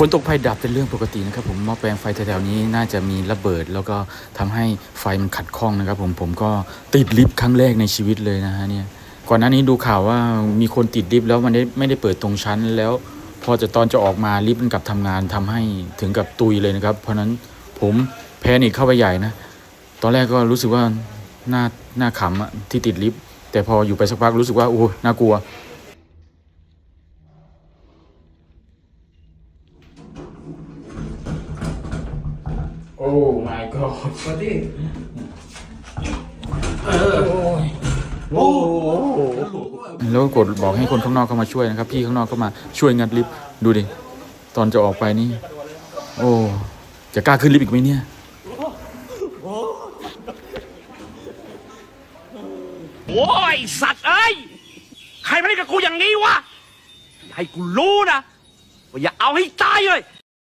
ฝนตกไฟดับเป็นเรื่องปกตินะครับผมหม้อแปลงไฟแถวๆนี้น่าจะมีระเบิด แล้วก็ทำให้ไฟมันขัดข้องนะครับผมผมก็ติดลิฟต์ครั้งแรกในชีวิตเลยนะฮะเนี่ยก่อนหน้านี้ดูข่าวว่ามีคนติดลิฟต์แล้วมันไไม่ได้เปิดตรงชั้น แล้วพอจะตอนจะออกมาลิฟต์มันกลับทำงานทำให้ถึงกับตุยเลยนะครับ เพราะฉะนั้นผมแพนิคเข้าไปใหญ่นะ ตอนแรกก็รู้สึกว่าหน่าหน่าขำที่ติดลิฟต์แต่พออยู่ไปสักพักรู้สึกว่าโอ้น่ากลัว โอ้ my god มาดิแล้วก็กดบอกให้คนข้างนอกเข้ามาช่วยนะครับ พี่ข้างนอกก็มาช่วยงัดลิฟต์ดูดิ ตอนจะออกไปนี่ โอ้ จะกล้าขึ้นลิฟต์อีกไหมเนี่ยโอ้ยสัตว์เอ้ย ใครมาเล่นกับกูอย่างนี้วะ ให้กูรู้นะว่าอย่าเอาให้ตายเลย